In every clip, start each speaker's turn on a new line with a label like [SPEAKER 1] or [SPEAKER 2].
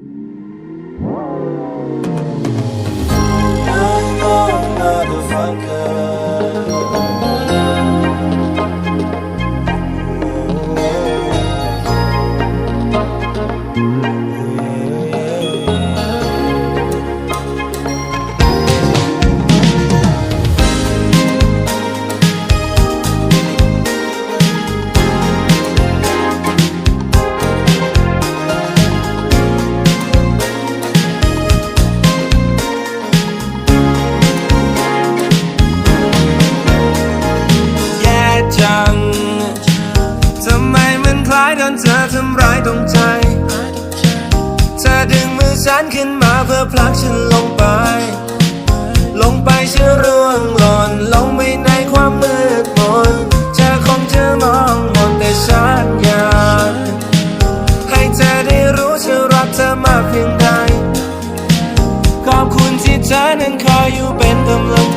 [SPEAKER 1] Thank you.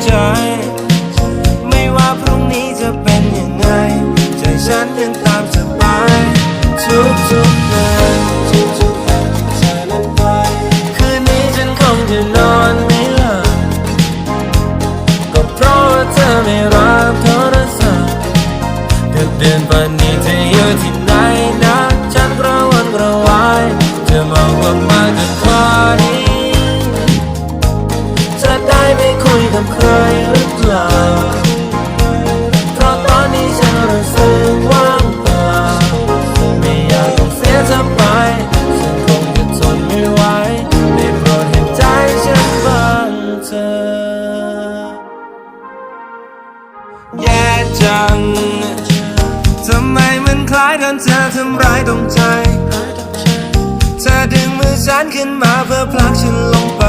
[SPEAKER 1] ใจ ไม่ว่าพรุ่งนี้จะเป็นยังไง ใจฉันยังตามสบายทุกทุกๆ จัง ทำไมมันคล้ายโดนเธอทำร้ายตรงใจ เธอดึงมือฉันขึ้นมาเพื่อผลักฉันลงไป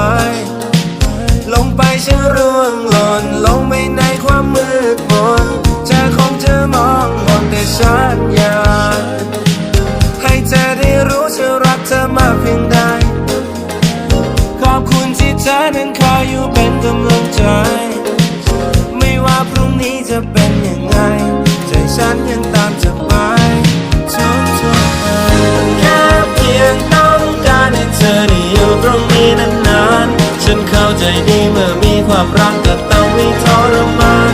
[SPEAKER 1] ลงไปฉันร่วงหล่นลงไปในความมืดมนเธอคงจะมองมนแต่ฉันอยากให้เธอได้รู้ฉันรักเธอมากเพียงใดขอบคุณที่เธอนั้นคอยอยู่เป็นกำลังใจ จะเป็นยังไง ใจฉันยังตามจะไปทุกทุกๆวันแค่เพียงต้องการให้เธอได้อยู่ตรงนี้นานๆ ฉันเข้าใจดีเมื่อมีความรักก็ต้องมีทรมาน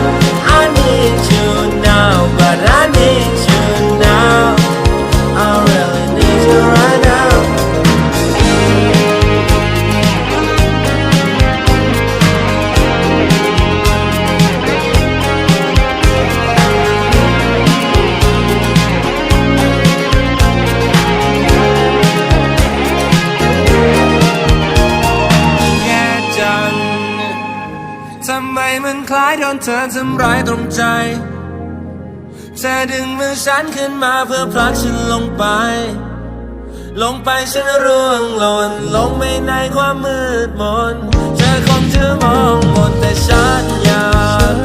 [SPEAKER 1] เธอทำร้ายตรงใจ เธอดึงมือฉันขึ้นมาเพื่อผลักฉันลงไป ลงไปฉันร่วงหล่นลงไปในความมืดมน เธอคงจะมองหมนแต่ฉันอยาก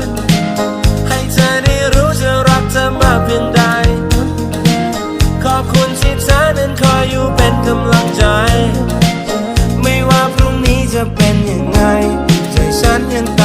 [SPEAKER 1] ให้เธอได้รู้ฉันรักเธอมากเพียงใด ขอบคุณที่เธอนั้นคอยอยู่เป็นกำลังใจ ไม่ว่าพรุ่งนี้จะเป็นยังไงใจฉันยัง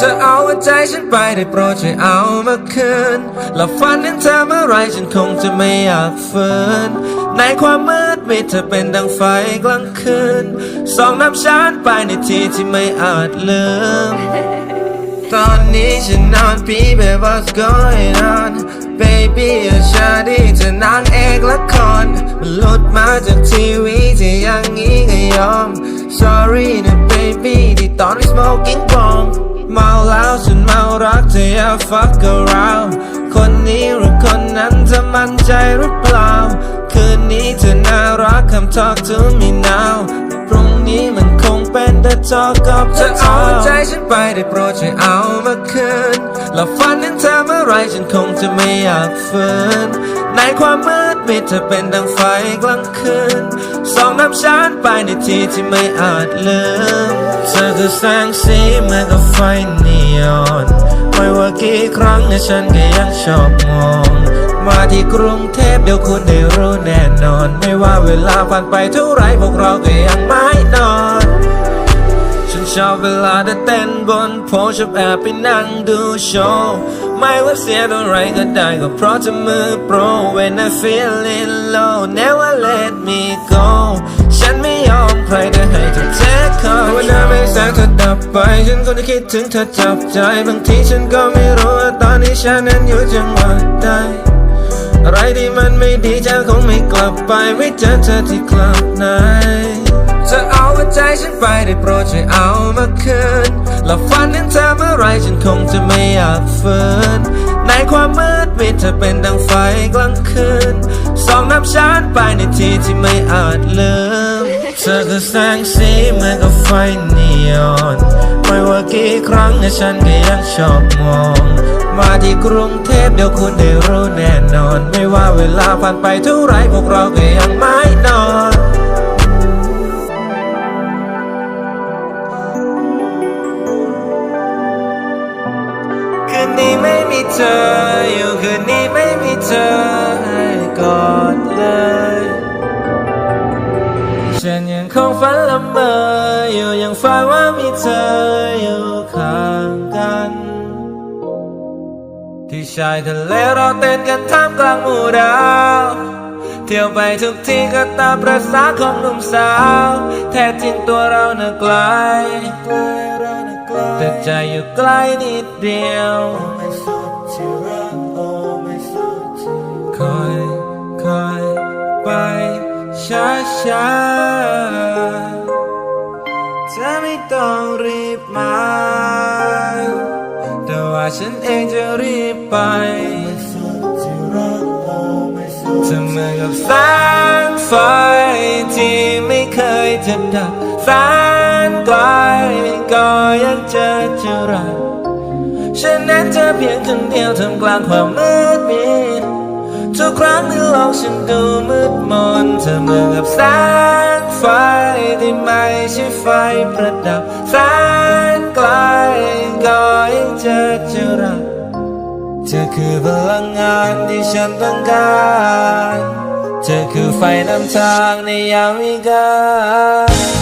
[SPEAKER 1] จะเอาหัวใจฉันไปได้โปรดช่วยเอามาคืนหลับฝันถึงเธอเมื่อไรฉันคงจะไม่อยากฝืน ในความมืดมิดเธอเป็นดังไฟกลางคืนส่องนำฉันไปในที่ที่ไม่อาจลืม ตอนนี้ฉันนอนปีแบ what's going on baby อย่าชาดีเธอนางเอกละครมันหลุดมาจากทีวีที่ย่างงี้ก็ยอม sorry นะ baby ที่ตอนนี้ smoking bomb เมาแล้วฉันเมารักเธออย่า fuck around คนนี้หรือคนนั้นจะมั่นใจหรือเปล่า คืนนี้เธอน่ารักคำ talk to me now พรุ่งนี้มันคงเป็นแต่ talk กับเธอเอาใจฉันไปได้โปรดช่วยเอามาคืนหลับฝันถึงเธอเมื่อไรฉันคงจะไม่อยากฝืน ในความมืดมิดเธอเป็นดังไฟกลางคืนส่องนำฉันไปในที่ที่ไม่อาจลืม เธอคือแสงสีเหมือนกับไฟนีออนไม่ว่ากี่ครั้งเนี่ยฉันก็ยังชอบมอง มาที่กรุงเทพเดี๋ยวคุณได้รู้แน่นอน ไม่ว่าเวลาผ่านไปเท่าไรพวกเราก็ยังไม่นอนฉันชอบเวลาได้เต้นบนโพชอบแอบไปนั่งดูโชว์ ไม่ว่าเสียเท่าไรก็ได้ก็เพราะเธอมือโปร When I feeling low never let me go ฉันไม่ยอมใครได้ให้เธอเทคคอวันนั้นไม่แสงเธอดับไป ฉันก็จะคิดถึงเธอจับใจ บางทีฉันก็ไม่รู้ว่าตอนนี้ฉันนั้นอยู่จังหวะใดอะไรที่มันไม่ดีจะคงไม่กลับไป ไม่เจอเธอที่คลับไหนจะเอาหัวใจฉันไปได้โปรดช่วยเอามาคืน หลับฝันถึงเธอเมื่อไรฉันคงจะไม่อยากฝืนในความมืดมิดเธอเป็นดังไฟกลางคืนสองน้ำฉันไปในที่ที่ไม่อาจลืมเธอคือแสงสีเหมือนกับไฟนีออนไม่ว่ากี่ครั้งเนี่ยฉันก็ยังชอบมอง มาที่กรุงเทพเดี๋ยวคุณได้รู้แน่นอน ไม่ว่าเวลาผ่านไปเท่าไรพวกเราก็ยังไม่นอน นี้ไม่มีเธอ อยู่คืนนี้ไม่มีเธอให้กอดเลย ฉันยังคงฝันละเมออยู่ยังฝันว่ามีเธออยู่ข้างกัน ที่ชายทะเลเราเต้นกันท่ามกลางหมู่ดาวเที่ยวไปทุกที่ก็ตามประสาของหนุ่มสาว แท้จริงตัวเราน่ะไกลแต่ใจอยู่ใกล้นิด เดียวคอยคอยไปช้าช้าเธอไม่ต้องรีบมา แต่ว่าฉันเองจะรีบไปเธอเหมือนกับแสงไฟที่ไม่เคยจะดับแสนไกลก็ยังเจอเจอรัก ฉันนั้นเธอเพียงคนเดียวท่ามกลางความมืดมิดทุกครั้งที่โลกฉันดูมืดมนเธอเหมือนกับแสงไฟที่ไม่ใช่ไฟประดับแสนไกลก็ยังเจอจอรักเธอคือพลังงานที่ฉันต้องการเธอคือไฟนำทางในยามวิกาล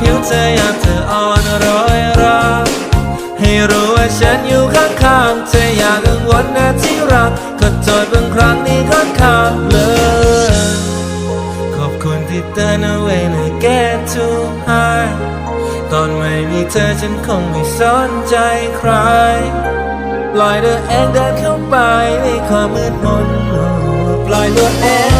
[SPEAKER 1] ผิวเธอยามเธออ่อนร้อยราให้รู้ว่าฉันอยู่ข้างๆเธออย่ากังวลนะที่รักขอโทษบางครั้งที่ค่อนข้างเลยขอบคุณที่เตือนเอาไว้นะ get too high ตอนไม่มีเธอฉันคงไม่สนใจใครปล่อยตัวเองเดินเข้าไปในความมืดมนปล่อยตัวเอง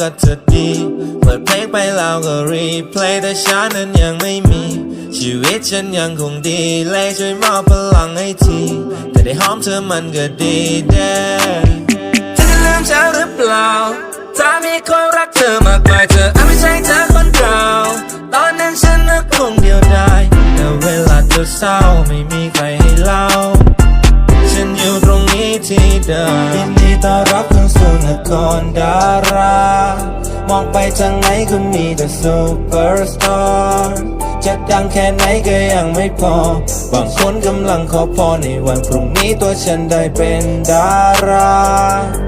[SPEAKER 1] กับเธอดี เปิดเพลงไปแล้วก็รีเพลย์แต่ฉันนั้นยังไม่มี ชีวิตฉันยังคงดีเลยช่วยมอบพลังให้ทีแต่ได้หอมเธอมันก็ดีแน่เธอจะลืมฉันหรือเปล่า ถ้ามีคนรักเธอมากมายเธออาจไม่ใช่เธอคนเก่าตอนนั้นฉันนึกคงเดียวดายแต่เวลาเธอเศร้าไม่มีใครให้เล่า ฉันอยู่ตรงนี้ที่เดิมยินดีต้อนรับ เข้าสู่นครดารา มองไปทางไหนก็มีแต่ซูเปอร์สตาร์จะดังแค่ไหนก็ยังไม่พอ บางคนกำลังขอพรในวันพรุ่งนี้ตัวฉันได้เป็นดารา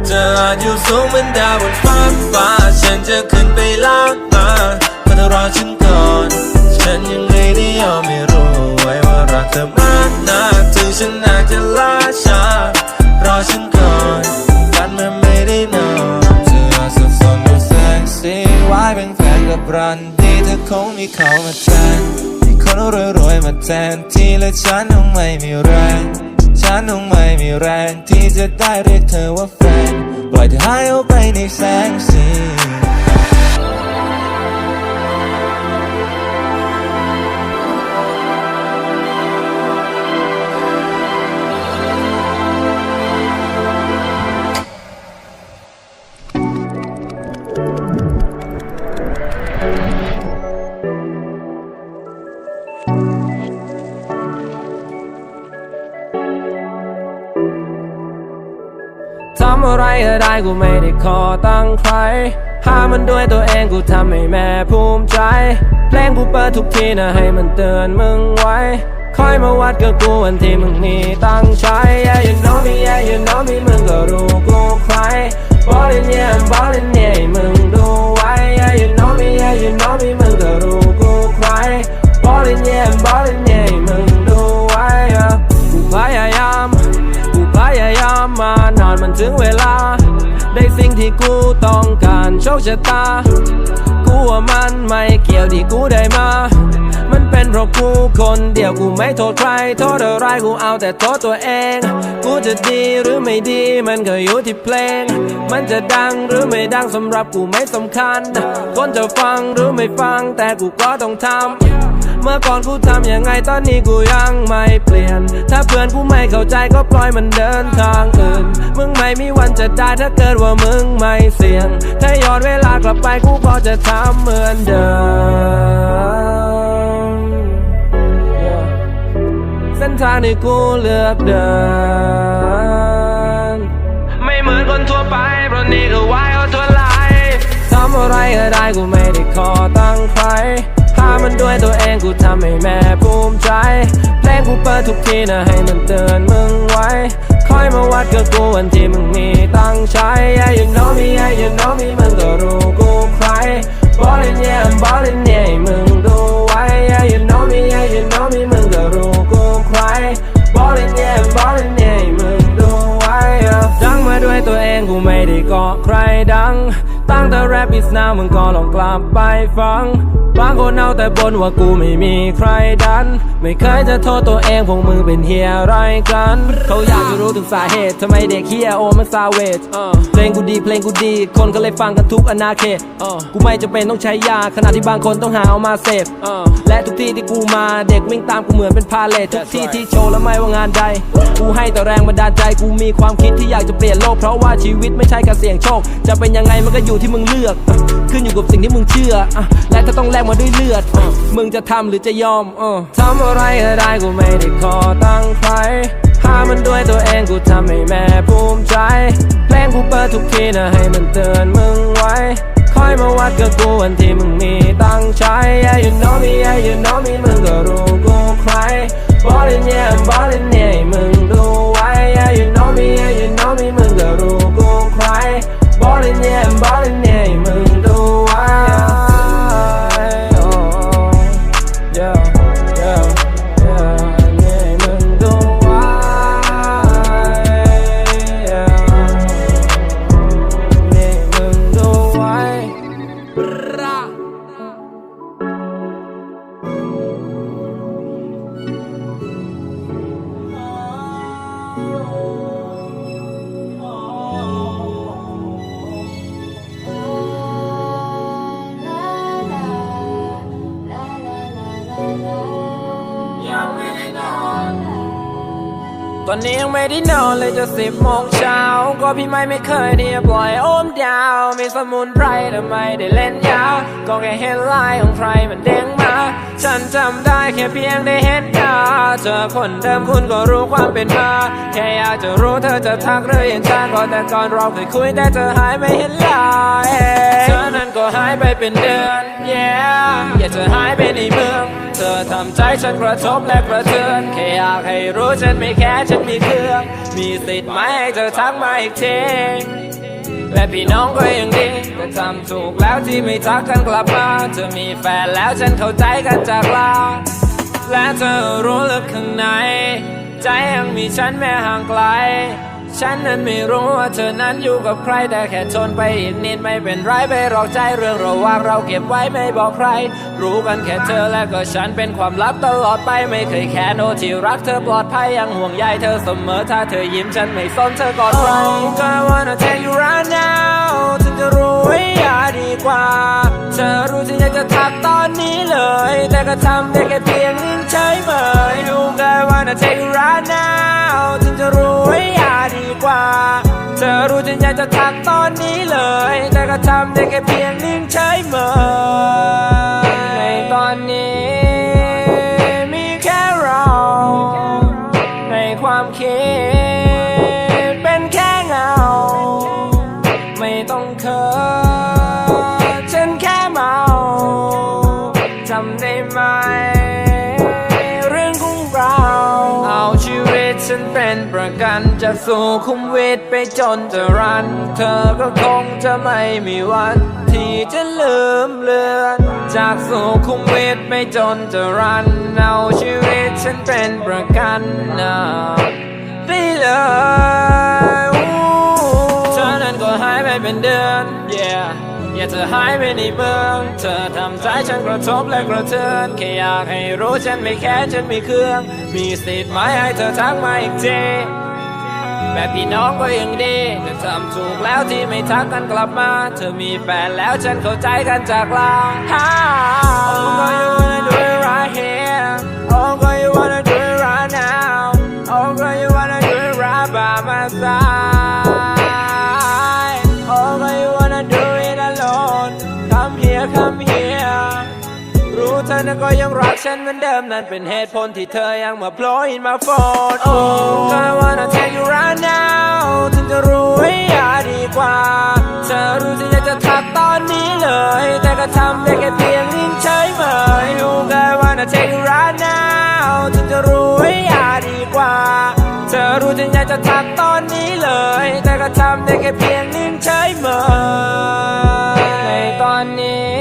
[SPEAKER 1] เธออาจอยู่สูงเหมือนดาวบนฟ้าฟ้าฉันจะขึ้นไปลากมาก็ต้อรอฉันก่อน ฉันยังไม่ได้ยอมไม่รู้ไว้ว่ารักเธอมากนะถึงฉันอาจจะล่าช้ารอฉัน รันดีถ้าคงมีเขามาแทนมีคนรวยๆมาแทนที่และฉันคงไม่มีแรงฉันคงไม่มีแรงที่จะได้เรียกเธอว่าแฟนปล่อยเธอหายออกไปในแสงสี
[SPEAKER 2] กูไม่ได้ขอตั้งใครหามันด้วยตัวเองกูทำให้แม่ภูมิใจ เพลงกูเปิดทุกทีนะให้มันเตือนมึงไว้ คอยมาวัดกับกูวันที่มึงมีตั้งใจ yeah you know me yeah you know me มึงก็รู้กูใคร ballin' yeah I'm ballin' คชะตา กูว่ามันไม่เกี่ยวที่กูได้มา มันเป็นเพราะกูคนเดียวกูไม่โทษใคร โทษอะไรกูเอาแต่โทษตัวเอง กูจะดีหรือไม่ดีมันก็อยู่ที่เพลง มันจะดังหรือไม่ดังสำหรับกูไม่สำคัญ คนจะฟังหรือไม่ฟังแต่กูก็ต้องทำ เมื่อก่อนกูทำยังไงตอนนี้กูยังไม่เปลี่ยน ถ้าเพื่อนกูไม่เข้าใจก็ปล่อยมันเดินทางอื่น มึงไม่มีวันจะได้ถ้าเกิดว่ามึงไม่เสี่ยง ถ้าย้อนเวลากลับไปกูก็จะทำเหมือนเดิม เส้นทางที่กูเลือกเดิน ไม่เหมือนคนทั่วไป เพราะนี่คือวายเอาทั่วไลทำอะไรก็ได้กูไม่ได้ขอตั้งใครหามันด้วยตัวเองกูทำให้แม่ภูมิใจ เพลงกูเปิดทุกทีนะให้มันเตือนมึงไว้ คอยมาวัดกับกูวันที่มึงมีตั้งใจ yeah you know me yeah you know me มึงก็รู้กูใคร ballin' yeah I'm ballin' yeah มึงดูไว้ yeah you know me yeah you know me มึง กูใคร ballin' yeah I'm ballin' yeah ให้มึงดูไว้ดังมาด้วยตัวเองกูไม่ได้เกาะใครดัง ตั้งแต่แรปอิสนามึงก็ลองกลับไปฟัง บางคนเอาแต่บนว่ากูไม่มีใครดัน ไม่เคยจะโทษตัวเองพวกมึงเป็นเฮียอะไรกัน เขาอยากจะรู้ถึงสาเหตุทำไมเด็กเฮียโอมันซาเวจเพลงกูดีเพลงกูดี คนก็เลยฟังกันทุกอนาเขตกูไม่จำเป็นต้องใช้ยาขณะที่บางคนต้องหาเอามาเสพและทุกที่ที่กูมาเด็กวิ่งตามกูเหมือนเป็นพาเลททุกที่ที่โชว์แล้วไม่ว่างานใด กูให้แต่แรงบันดาลใจกูมีความคิดที่อยากจะเปลี่ยนโลกเพราะว่าชีวิตไม่ใช่การเสี่ยงโชค จะเป็นยังไงมันก็อยู่ที่มึงเลือกอขึ้นอยู่กับสิ่งที่มึงเชื่ออและถ้าต้องแลกมาด้วยเลือดอมึงจะทำหรือจะยอมอทำอะไรก็ได้กูไม่ได้ขอตั้งค์ใครหามันด้วยตัวเองกูทำให้แม่ภูมิใจ เพลงกูเปิดทุกทีนะให้มันเตือนมึงไว้ คอยมาวัดกับกูวันที่มึงมีตังค์ใช้ yeah you know me yeah you know me มึงก็รู้กูใคร ballin' yeah I'm ballin' yeah มึงดูไว้ yeah you know me yeah you know me มึงก็รู้ ballin' yeah I'm ballin' yeah ให้มึงดูไว้ oh, yeah yeah yeah ให้มึงดูไว้ yeah ให้มึ ว้ตอนนี้ยังไม่ได้นอนเลยจะสิบโมงเช้า ก็พี่ไม่ไม่เคยที่จะปล่อยโอมดาว มีสมุนไพรแต่ไมได้เล่นยาว ก็แค่เห็นลายของใครมันเด้งมา ฉันจำได้แค่เพียงได้เห็นหน้าเจอคนเดิมคุณก็รู้ความเป็นมา แค่อยากจะรู้เธอจะทักหรือยังจ้างก็แต่ก่อนเราเคยคุยแต่เธอหายไม่เห็นลายเธอนั้นก็หายไปเป็นเดือน yeah อยากจะหายไปในเมือง เธอทำใจฉันกระทบและกระเทือนแค่อยากให้รู้ฉันไม่แค่ฉันมีเครื่อง มีสิทธิ์ไหมให้เธอทักมาอีกทีและพี่น้องก็ยังดีแต่ทำถูกแล้วที่ไม่ทักกันกลับมาเธอมีแฟนแล้วฉันเข้าใจกันจากลาและเธอรู้ลึกข้างใน ใจยังมีฉันแม้ห่างไกล ฉันนั้นไม่รู้ว่าเธอนั้นอยู่กับใครแต่แค่ทนไปอีกนิดไม่เป็นไรไปหรอกใจเรื่องระหว่างเราเก็บไว้ไม่บอกใคร รู้กันแค่เธอและก็ฉันเป็นความลับตลอดไปไม่เคยแค่โนที่รักเธอปลอดภัยยังห่วงใยเธอเสมอถ้าเธอยิ้มฉันไม่สนเธอกอดใครก็ wanna take you right now ถึงจะรู้ให้อยา ดีกว่า เธอรู้ที่อยากจะทักตอนนี้เลย แต่ก็ทำได้แค่เพียงนิ่งเฉยเมยดูก็ wanna take you right now ถึงจะรู้ให้อยาดีกว่า เธอรู้ที่อยากจะทักตอนนี้เลย แต่ก็ทำได้แค่เพียงนิ่งเฉยเมยในตอนนี้มีแค่เรา ในความคิด สู่คุมวิตไปจนจะรัน เธอก็คงจะไม่มีวัน ที่จะลืมเลือน จากสู่คุมวิตไปจนจะรัน เอาชีวิตฉันเป็นประกันนะได้เลยอู้เธอนั้นก็หายไปเป็นเดือน yeah อยากจะหายไปในเมือง เธอทำใจฉันกระทบและกระเทือนแค่อยากให้รู้ฉันไม่แค้นฉันมีเครื่อง มีสิทธิ์ไหมให้เธอทักมาอีกที แบบพี่น้องก็ยังดี แต่ทำถูกแล้วที่ไม่ทักกันกลับมา เธอมีแฟนแล้วฉันเข้าใจกันจากลาฮ่า มือนเดิมนั่นเป็นเหตุผลที่เธอยังมาโผล่อินมาโฟน Oh I wanna take you right now ถึงจะรู้ให้อยาดีกว่า เธอรู้ที่อยากจะทักตอนนี้เลย แต่ก็ทำได้แค่เพียงนิ่งเฉยเมย Oh I wanna take you right now ถึงจะรู้ให้อยาดีกว่า เธอรู้ที่อยากจะทักตอนนี้เลย แต่ก็ทำได้แค่เพียงนิ่งเฉยเมยในตอนนี้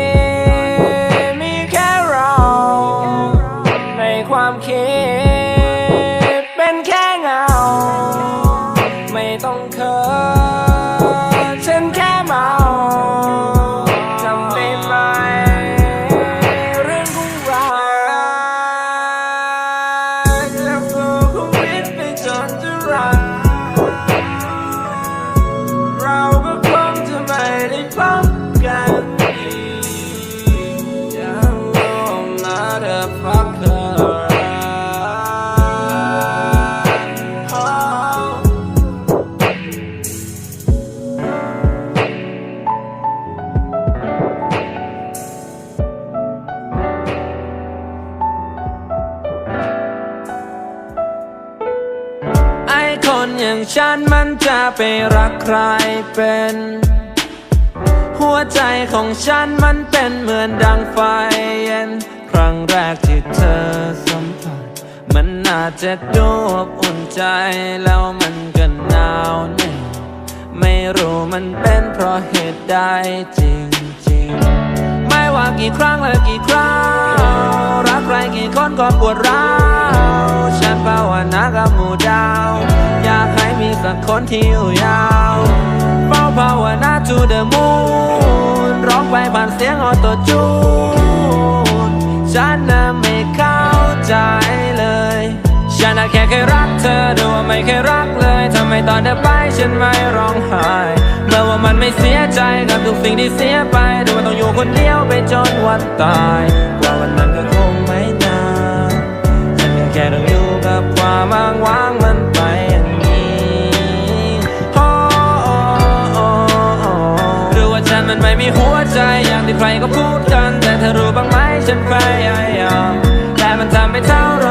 [SPEAKER 2] มีแค่เรา ความคิด ไปรักใครเป็น หัวใจของฉันมันเป็นเหมือนดังไฟเย็น ครั้งแรกที่เธอสัมผัส มันอาจจะดูอบอุ่นใจแล้วมันก็หนาวแน่ไม่รู้มันเป็นเพราะเหตุใดจริงๆ ไม่ว่ากี่ครั้งและกี่คราวรักใครกี่คนก็ปวดร้าวฉันภาวนากับหมู่ดาว สักคนที่อยู่ยาวเฝ้าภาวนา to the moon ร้องไปผ่านเสียงออโตจูนฉันน่ะไม่เข้าใจเลย ฉันน่ะแค่เคยรักเธอดูว่าไม่เคยรักเลยทำไมตอนเธอไปฉันไม่ร้องไห้ เมื่อว่ามันไม่เสียใจกับทุกสิ่งที่เสียไปดูว่าต้องอยู่คนเดียวไปจนวันตายกว่าวันนั้นก็คงไม่นานฉันแค่ต้องอยู่กับความอ้างว้าง มีหัวใจอย่างที่ใครก็พูดกัน แต่เธอรู้บ้างไหมฉันพยายามแต่มันทำไม่เท่าไร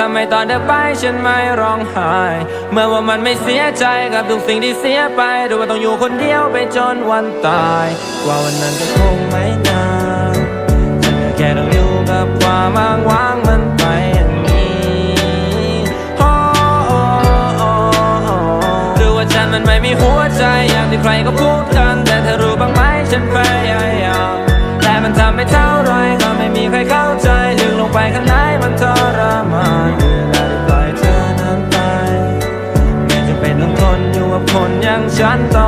[SPEAKER 2] ทำไมตอนเธอไปฉันไม่ร้องไห้ เมื่อว่ามันไม่เสียใจกับทุกสิ่งที่เสียไปดูว่าต้องอยู่คนเดียวไปจนวันตาย กว่าวันนั้นก็คงไม่นานฉันก็แค่ต้องอยู่กับความอ้างว้างมันไปอย่างนี้โอ้โอ้โอ้หรือว่าฉันมันไม่มีหัวใจอย่างที่ใครก็พูดกันแต่เธอรู้บ้างไหมฉันพยายามแต่มันทำไม่เท่าไรก็ไม่มีใครเข้าใจลึกลงไปข้างในมันทร คนอย่างฉันต่อ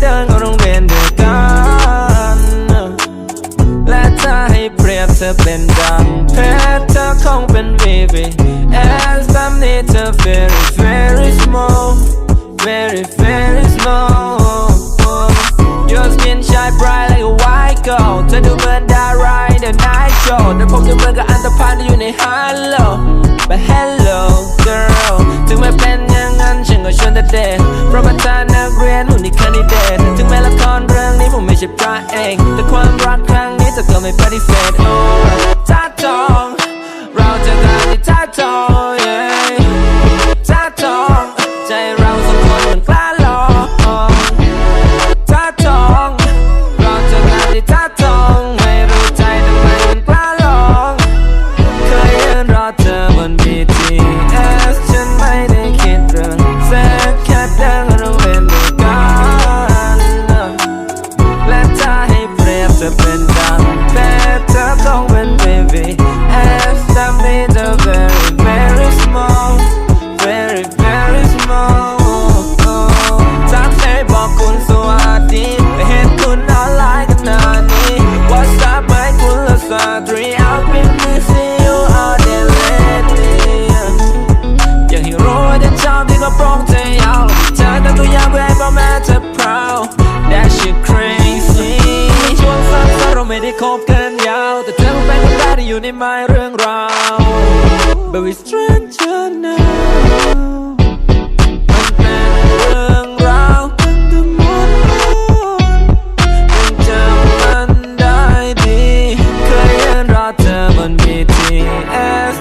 [SPEAKER 2] เดินก็โรงเรียนเดียวกัน และถ้าให้เปรียบเธอเป็นดังเพชรเธอคงเป็นวีวีแบบนี้เธอ very very small very very small Your skin shine bright like a white gold เธอดูเหมือนดาราเดินไนท์โชว์แต่ผมดูเหมือน on est pas. Oh.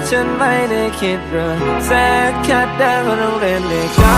[SPEAKER 2] ฉันไม่ได้คิดเรื่องแสกแค่ได้มาเราเรียนเด็ก